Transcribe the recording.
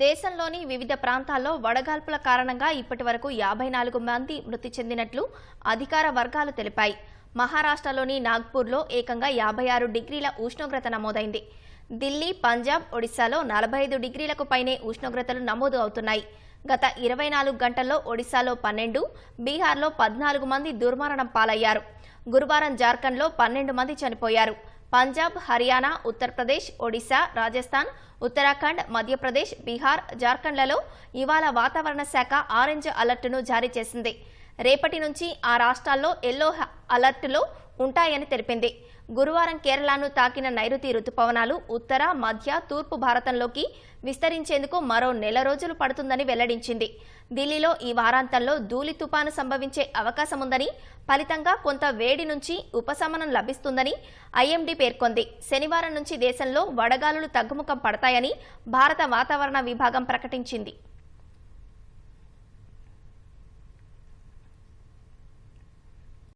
దేశంలోని వివిధ ప్రాంతాల్లో వడగాల్పుల కారణంగా ఇప్పటి వరకు యాభై నాలుగు మంది మృతి చెందినట్లు అధికార వర్గాలు తెలిపాయి. మహారాష్ట్రలోని నాగ్పూర్లో ఏకంగా యాభై ఆరు డిగ్రీల ఉష్ణోగ్రత నమోదైంది. ఢిల్లీ పంజాబ్ ఒడిశాలో నలభై ఐదు డిగ్రీలకు పైనే ఉష్ణోగ్రతలు నమోదు అవుతున్నాయి. గత ఇరవై నాలుగు గంటల్లో ఒడిశాలో పన్నెండు బీహార్లో పద్నాలుగు మంది దుర్మరణం పాలయ్యారు. గురువారం జార్ఖండ్లో పన్నెండు మంది చనిపోయారు. పంజాబ్ హర్యానా ఉత్తరప్రదేశ్ ఒడిశా రాజస్థాన్ ఉత్తరాఖండ్ మధ్యప్రదేశ్ బీహార్ జార్ఖండ్లలో ఇవాళ వాతావరణ శాఖ ఆరెంజ్ అలర్టును జారీ చేసింది. రేపటి నుంచి ఆ రాష్ట్రాల్లో ఎల్లో హ- అలర్టులో ఉంటాయని తెలిపింది. గురువారం కేరళను తాకిన నైరుతి రుతుపవనాలు ఉత్తర మధ్య తూర్పు భారతంలోకి విస్తరించేందుకు మరో నెల రోజులు పడుతుందని వెల్లడించింది. ఢిల్లీలో ఈ వారాంతంలో ధూళి తుపాను సంభవించే అవకాశం ఉందని ఫలితంగా కొంత వేడి నుంచి ఉపశమనం లభిస్తుందని ఐఎండీ పేర్కొంది. శనివారం నుంచి దేశంలో వడగాలులు తగ్గుముఖం పడతాయని భారత వాతావరణ విభాగం ప్రకటించింది.